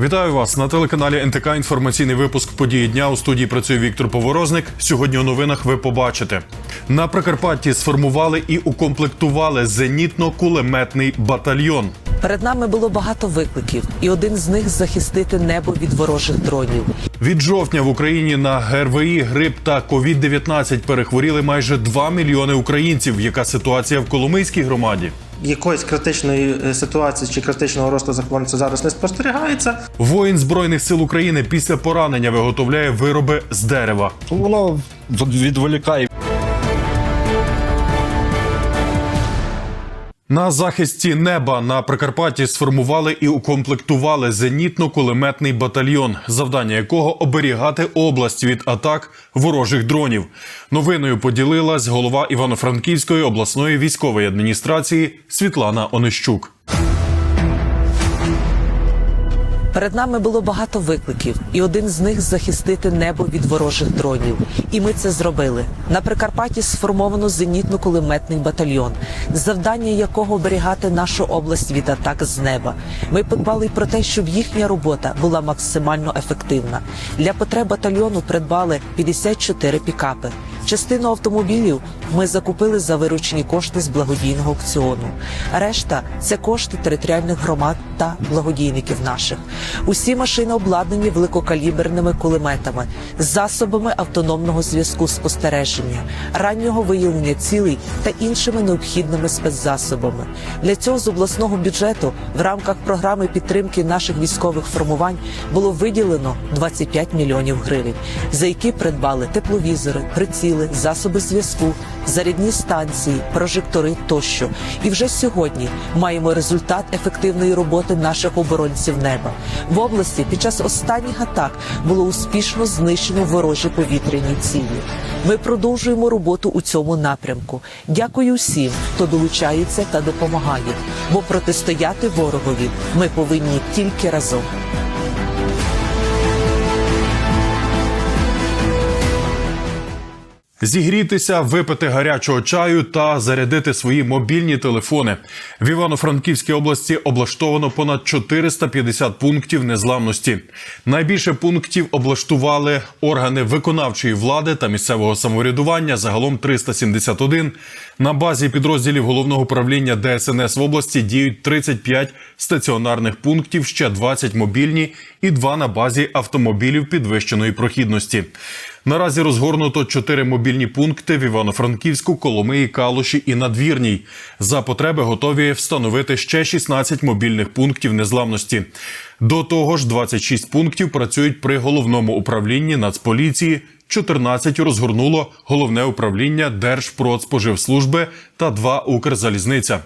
Вітаю вас на телеканалі НТК. Інформаційний випуск події дня у студії працює Віктор Поворозник. Сьогодні у новинах ви побачите на Прикарпатті сформували і укомплектували зенітно-кулеметний батальйон. Перед нами було багато викликів, і один з них захистити небо від ворожих дронів. Від жовтня в Україні на ГРВІ, грип та COVID-19 перехворіли майже 2 мільйони українців. Яка ситуація в Коломийській громаді? Якоїсь критичної е, ситуації чи критичного росту захворювання зараз не спостерігається. Воїн збройних сил України після поранення виготовляє вироби з дерева. Воно відволікає На захисті неба на Прикарпатті сформували і укомплектували зенітно-кулеметний батальйон, завдання якого оберігати область від атак ворожих дронів. Новиною поділилась голова Івано-Франківської обласної військової адміністрації Світлана Онищук. Перед нами було багато викликів, і один з них захистити небо від ворожих дронів. І ми це зробили. На Прикарпатті сформовано зенітно-кулеметний батальйон, завдання якого оберігати нашу область від атак з неба. Ми подбали про те, щоб їхня робота була максимально ефективна. Для потреб батальйону придбали 54 пікапи. Частину автомобілів ми закупили за виручені кошти з благодійного аукціону. Решта це кошти територіальних громад та благодійників наших. Усі машини обладнані великокаліберними кулеметами, засобами автономного зв'язку спостереження, раннього виявлення цілей та іншими необхідними спецзасобами. Для цього з обласного бюджету в рамках програми підтримки наших військових формувань було виділено 25 мільйонів гривень, за які придбали тепловізори, приціли, засоби зв'язку, зарядні станції, прожектори тощо. І вже сьогодні маємо результат ефективної роботи наших оборонців неба. В області під час останніх атак було успішно знищено ворожі повітряні цілі. Ми продовжуємо роботу у цьому напрямку. Дякую всім, хто долучається та допомагає, бо протистояти ворогові ми повинні тільки разом. Зігрітися, випити гарячого чаю та зарядити свої мобільні телефони. В Івано-Франківській області облаштовано понад 450 пунктів незламності. Найбільше пунктів облаштували органи виконавчої влади та місцевого самоврядування. Загалом 371. На базі підрозділів головного управління ДСНС в області діють 35 стаціонарних пунктів, ще 20 мобільні і 2 на базі автомобілів підвищеної прохідності. Наразі розгорнуто чотири мобільні пункти в Івано-Франківську, Коломиї, Калуші і Надвірній. За потреби готові встановити ще 16 мобільних пунктів незламності. До того ж, 26 пунктів працюють при головному управлінні Нацполіції. 14 розгорнуло головне управління Держпродспоживслужби та два Укрзалізниця.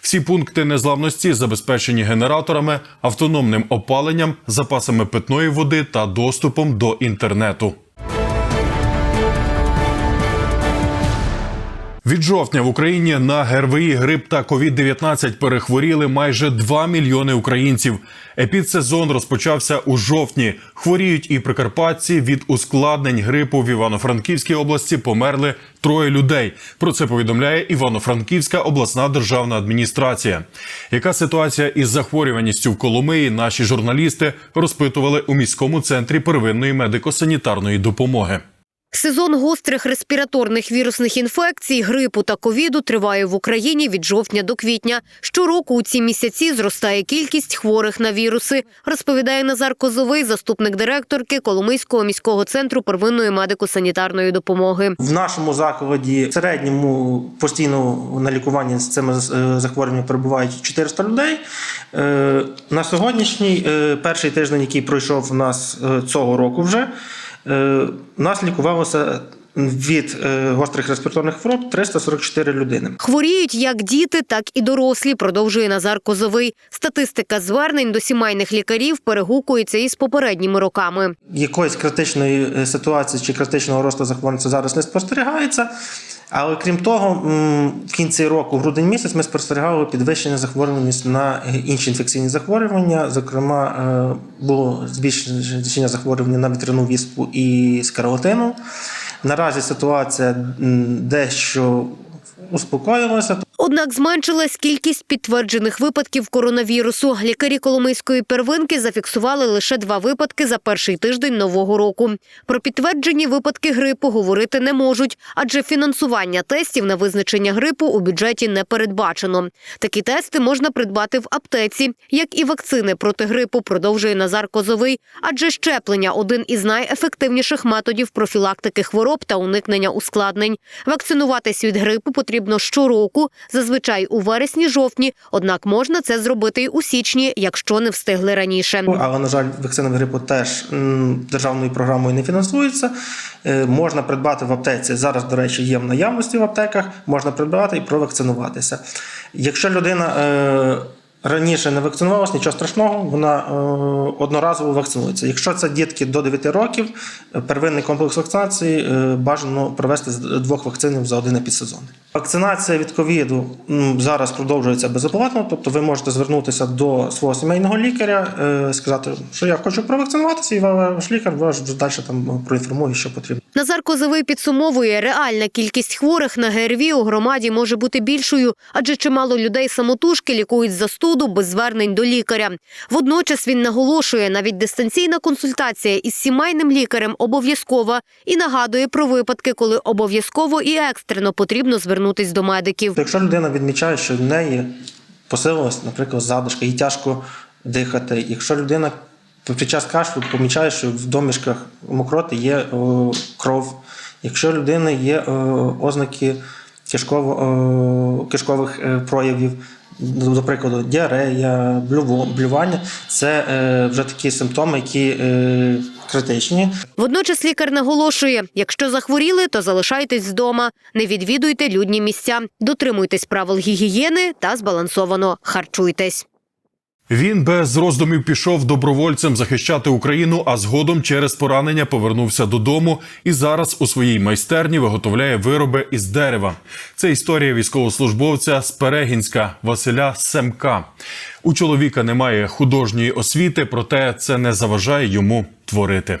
Всі пункти незламності забезпечені генераторами, автономним опаленням, запасами питної води та доступом до інтернету. Від жовтня в Україні на ГРВІ, грип та COVID-19 перехворіли майже 2 мільйони українців. Епідсезон розпочався у жовтні. Хворіють і прикарпатці від ускладнень грипу в Івано-Франківській області померли троє людей. Про це повідомляє Івано-Франківська обласна державна адміністрація. Яка ситуація із захворюваністю в Коломиї? Наші журналісти розпитували у міському центрі первинної медико-санітарної допомоги. Сезон гострих респіраторних вірусних інфекцій, грипу та ковіду триває в Україні від жовтня до квітня. Щороку у ці місяці зростає кількість хворих на віруси, розповідає Назар Козовий, заступник директорки Коломийського міського центру первинної медико-санітарної допомоги. В нашому закладі в середньому постійно на лікуванні з цими е, захворюваннями перебувають 400 людей. Е, На сьогоднішній е, перший тиждень, який пройшов у нас цього року вже, нас лікувалося від е, гострих респіраторних хвороб 344 людини. Хворіють як діти, так і дорослі, продовжує Назар Козовий. Статистика звернень до сімейних лікарів перегукується із попередніми роками. Якоїсь критичної е, ситуації чи критичного росту захворювання зараз не спостерігається. Але крім того, в кінці року, грудень місяць, ми спостерігали підвищення захворюваності на інші інфекційні захворювання. Зокрема, е, було збільшення захворювання на вітряну віспу і скарлатину. Наразі ситуація дещо успокоїлася. Однак зменшилась кількість підтверджених випадків коронавірусу. Лікарі Коломийської первинки зафіксували лише два випадки за перший тиждень нового року. Про підтверджені випадки грипу говорити не можуть, адже фінансування тестів на визначення грипу у бюджеті не передбачено. Такі тести можна придбати в аптеці, як і вакцини проти грипу, продовжує Назар Козовий. Адже щеплення один із найефективніших методів профілактики хвороб та уникнення ускладнень. Вакцинуватись від грипу потрібно щороку, зазвичай у вересні-жовтні. Однак можна це зробити і у січні, якщо не встигли раніше. Але, на жаль, вакцина грипу теж державною програмою не фінансується. Е, Можна придбати в аптеці. Зараз, до речі, є в наявності в аптеках, можна придбати і провакцинуватися. Якщо людина е, раніше не вакцинувалася, нічого страшного, вона е, одноразово вакцинується. Якщо це дітки до 9 років, е, первинний комплекс вакцинації е, бажано провести з двох вакцинів за один епідсезон. Вакцинація від ковіду зараз продовжується безоплатно, тобто ви можете звернутися до свого сімейного лікаря, сказати, що я хочу провакцинуватися, і ваш лікар вас вже далі там проінформує, що потрібно. Назар Козовий підсумовує, реальна кількість хворих на ГРВІ у громаді може бути більшою, адже чимало людей самотужки лікують застуду без звернень до лікаря. Водночас він наголошує, навіть дистанційна консультація із сімейним лікарем обов'язкова і нагадує про випадки, коли обов'язково і екстрено потрібно звернутись до медиків. Якщо людина відмічає, що в неї посилилась, наприклад, задишка, їй тяжко дихати, якщо людина під час кашлю помічає, що в домішках мокроти є о, кров, якщо в людини є о, ознаки кишково, о, кишкових е, проявів, до прикладу, діарея, блювання, це е, вже такі симптоми, які е, критичні. Водночас лікар наголошує, якщо захворіли, то залишайтесь вдома, не відвідуйте людні місця, дотримуйтесь правил гігієни та збалансовано харчуйтесь. Він без роздумів пішов добровольцем захищати Україну, а згодом через поранення повернувся додому і зараз у своїй майстерні виготовляє вироби із дерева. Це історія військовослужбовця з Перегінська Василя Семка. У чоловіка немає художньої освіти, проте це не заважає йому творити.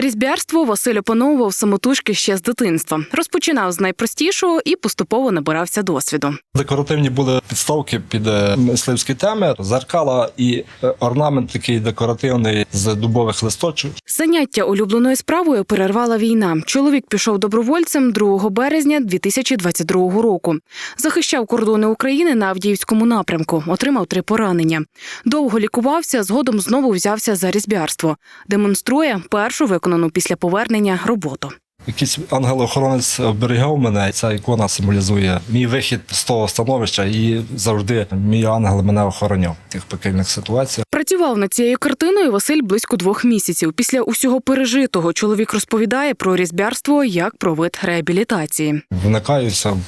Різьбярство Василь опановував самотужки ще з дитинства. Розпочинав з найпростішого і поступово набирався досвіду. Декоративні були підставки під е, мисливські теми, зеркала і е, орнамент такий декоративний з дубових листочок. Заняття улюбленою справою перервала війна. Чоловік пішов добровольцем 2 березня 2022 року. Захищав кордони України на Авдіївському напрямку, отримав три поранення. Довго лікувався, згодом знову взявся за різьбярство. Демонструє першу виконану після повернення роботу. Якийсь ангел-охоронець оберігав мене. Ця ікона символізує мій вихід з того становища, і завжди мій ангел мене охороняв в тих пекельних ситуаціях. Працював над цією картиною Василь близько двох місяців. Після усього пережитого чоловік розповідає про різьбярство як про вид реабілітації. Вникаюся в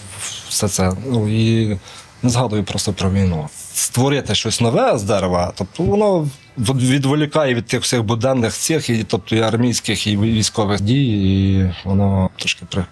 все це. Ну і не згадую просто про війну. Створити щось нове з дерева, тобто воно відволікає від тих всіх буденних цих, і тобто і армійських, і військових дій, і воно трошки при,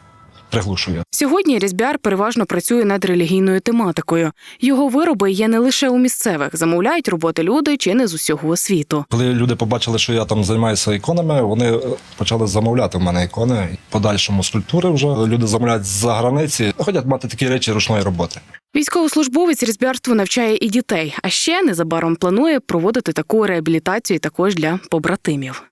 приглушує. Сьогодні різьбяр переважно працює над релігійною тематикою. Його вироби є не лише у місцевих, замовляють роботи люди чи не з усього світу. Коли люди побачили, що я там займаюся іконами, вони е, почали замовляти в мене ікони. Подальшому скульптури вже люди замовляють з-за границі, хочуть мати такі речі ручної роботи. Військовослужбовець різьбярству навчає і дітей, а ще незабаром планує проводити таку реабілітацію також для побратимів.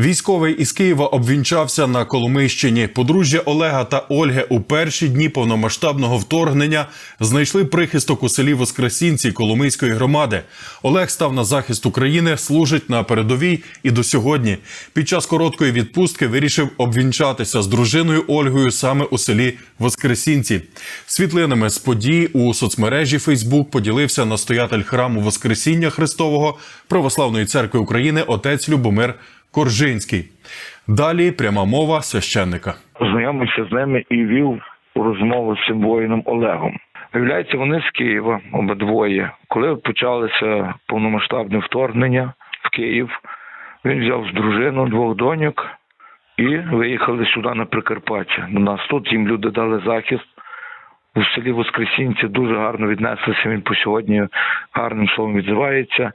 Військовий із Києва обвінчався на Коломийщині. Подружжя Олега та Ольги у перші дні повномасштабного вторгнення знайшли прихисток у селі Воскресінці Коломийської громади. Олег став на захист України, служить на передовій і до сьогодні. Під час короткої відпустки вирішив обвінчатися з дружиною Ольгою саме у селі Воскресінці. Світлинами з подій у соцмережі Фейсбук поділився настоятель храму Воскресіння Христового Православної церкви України отець Любомир Коржинський. Далі пряма мова священника. познайомився з ними і вів розмову з цим воїном Олегом. Виявляється, вони з Києва обидвоє. Коли почалося повномасштабне вторгнення в Київ, він взяв з дружину двох доньок і виїхали сюди на Прикарпаття. У нас тут їм люди дали захист. У селі Воскресінці дуже гарно віднеслися. Він по сьогодні гарним словом відзивається.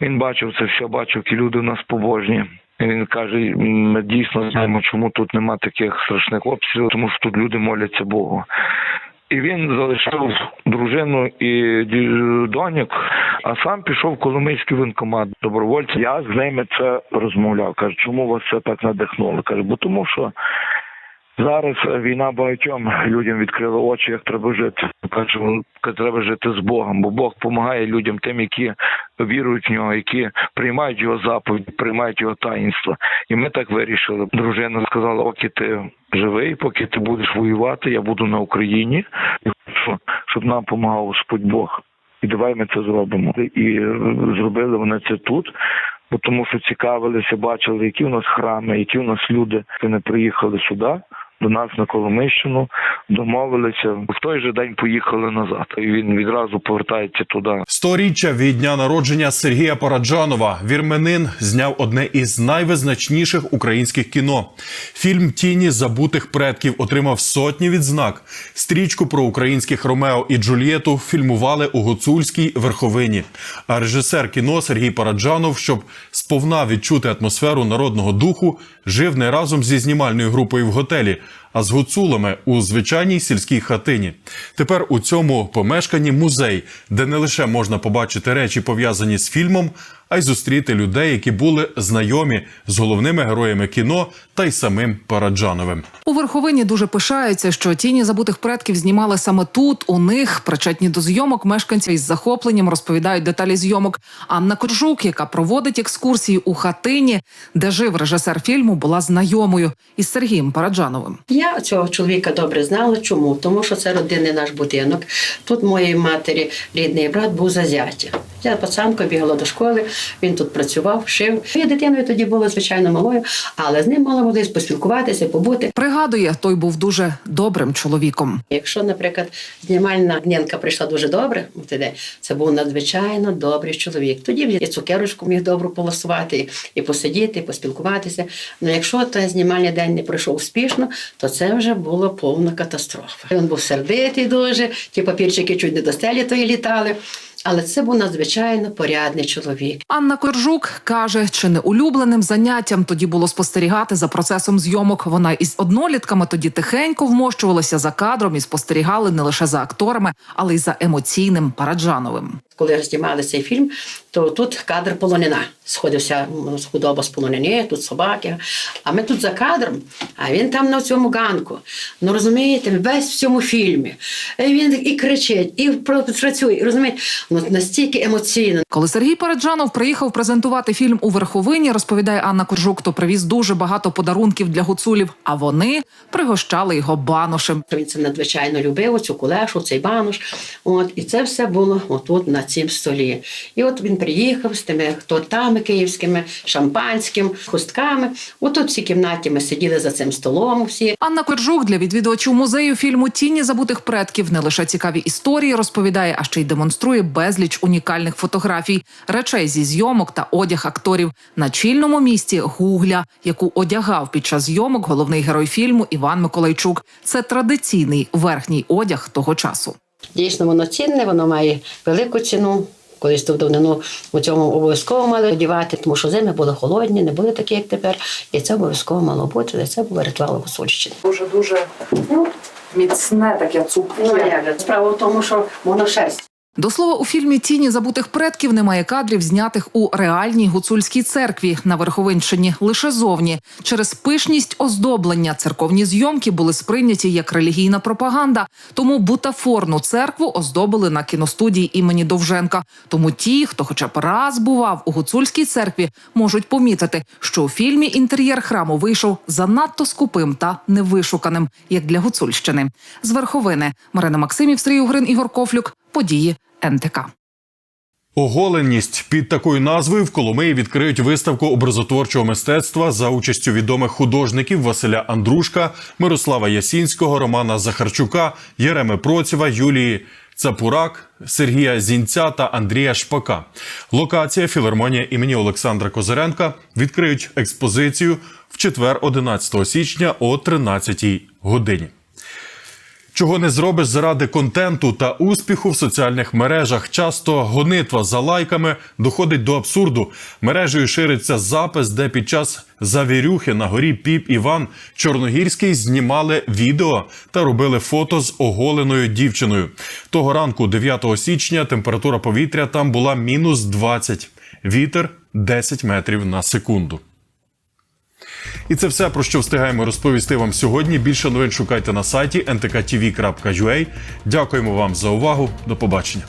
Він бачив це все, бачив, які люди у нас побожні. Він каже: ми дійсно знаємо, чому тут нема таких страшних обстрілів, тому що тут люди моляться Богу. І він залишив дружину і доньок, а сам пішов в Коломийський воєнкомат добровольця. Я з ними це розмовляв. Каже, чому вас це так надихнуло? Каже, бо тому що зараз війна багатьом людям відкрила очі, як треба жити. Каже, треба жити з Богом, бо Бог допомагає людям тим, які вірують в нього, які приймають його заповіді, приймають його таїнства. І ми так вирішили. Дружина сказала: поки ти живий, поки ти будеш воювати, я буду на Україні, щоб нам допомагав Господь Бог. І давай ми це зробимо. І зробили вони це тут. Бо тому що цікавилися, бачили, які у нас храми, які у нас люди. Вони приїхали сюди, до нас на Коломийщину, домовилися. В той же день поїхали назад. І він відразу повертається туди. Сторіччя від дня народження Сергія Параджанова вірменин зняв одне із найвизначніших українських кіно. Фільм Тіні забутих предків отримав сотні відзнак. Стрічку про українських Ромео і Джульєту фільмували у гуцульській верховині. А режисер кіно Сергій Параджанов, щоб сповна відчути атмосферу народного духу, жив не разом зі знімальною групою в готелі, а з гуцулами у звичайній сільській хатині. Тепер у цьому помешканні музей, де не лише можна побачити речі, пов'язані з фільмом, а й зустріти людей, які були знайомі з головними героями кіно та й самим Параджановим. У верховині дуже пишаються, що тіні забутих предків знімали саме тут. У них причетні до зйомок мешканці із захопленням розповідають деталі зйомок. Анна Коржук, яка проводить екскурсії у хатині, де жив режисер фільму, була знайомою із Сергієм Параджановим. Я цього чоловіка добре знала. Чому? Тому що це родинний наш будинок. Тут моєї матері рідний брат був за зятя. Я пацанка бігала до школи, він тут працював, шив. Я дитиною тоді була звичайно малою, але з ним мала можливість поспілкуватися, побути. Пригадує, той був дуже добрим чоловіком. Якщо, наприклад, знімальна гненка прийшла дуже добре, це був надзвичайно добрий чоловік. Тоді він і цукерочку міг добру полосувати, і, і посидіти, і поспілкуватися. Ну якщо той знімальний день не пройшов успішно, то це вже була повна катастрофа. Він був сердитий дуже, ті папірчики чуть не до стелі тої літали. Але це був надзвичайно порядний чоловік. Анна Коржук каже, чи не улюбленим заняттям тоді було спостерігати за процесом зйомок. Вона із однолітками тоді тихенько вмощувалася за кадром і спостерігали не лише за акторами, але й за емоційним Параджановим. Коли знімали цей фільм, то тут кадр полонина. Сходився худоба з полонини, тут собаки. А ми тут за кадром, а він там на цьому ганку. Ну розумієте, весь в цьому фільмі. І Він і кричить, і пр- працює. Розумієте, ну настільки емоційно. Коли Сергій Параджанов приїхав презентувати фільм у Верховині, розповідає Анна Коржук, то привіз дуже багато подарунків для гуцулів. А вони пригощали його баношем. Він це надзвичайно любив, цю кулешу, цей банош. От, і це все було отут на цім столі. І от він приїхав з тими тортами київськими, шампанським, хустками. Отут в цій кімнаті ми сиділи за цим столом всі. Анна Коржук для відвідувачів музею фільму Тіні забутих предків не лише цікаві історії розповідає, а ще й демонструє безліч унікальних фотографій, речей зі зйомок та одяг акторів на чільному місці гугля, яку одягав під час зйомок головний герой фільму Іван Миколайчук. Це традиційний верхній одяг того часу. Дійсно, воно цінне, воно має велику ціну. Колись тут давнину у цьому обов'язково мали одягати, тому що зими були холодні, не були такі, як тепер. І це обов'язково мало бути. Це було ритуал Гусульщини. Дуже дуже ну, міцне таке Ну. Справа в тому, що воно шерсть. До слова, у фільмі Тіні забутих предків немає кадрів, знятих у реальній гуцульській церкві на Верховинщині, лише зовні. Через пишність оздоблення церковні зйомки були сприйняті як релігійна пропаганда. Тому бутафорну церкву оздобили на кіностудії імені Довженка. Тому ті, хто хоча б раз бував у гуцульській церкві, можуть помітити, що у фільмі інтер'єр храму вийшов занадто скупим та невишуканим, як для гуцульщини. З верховини Марина Максимів, Сергій Угрин, Ігор Кофлюк. Події НТК. Оголеність під такою назвою в Коломиї відкриють виставку образотворчого мистецтва за участю відомих художників Василя Андрушка, Мирослава Ясінського, Романа Захарчука, Єреми Процєва, Юлії Цапурак, Сергія Зінця та Андрія Шпака. Локація філармонія імені Олександра Козиренка відкриють експозицію в четвер, 11 січня о 13 годині. Чого не зробиш заради контенту та успіху в соціальних мережах. Часто гонитва за лайками доходить до абсурду. Мережею шириться запис, де під час завірюхи на горі Піп Іван Чорногірський знімали відео та робили фото з оголеною дівчиною. Того ранку, 9 січня, температура повітря там була мінус 20. Вітер 10 метрів на секунду. І це все про що встигаємо розповісти вам сьогодні. Більше новин шукайте на сайті ntktv.ua. Дякуємо вам за увагу. До побачення.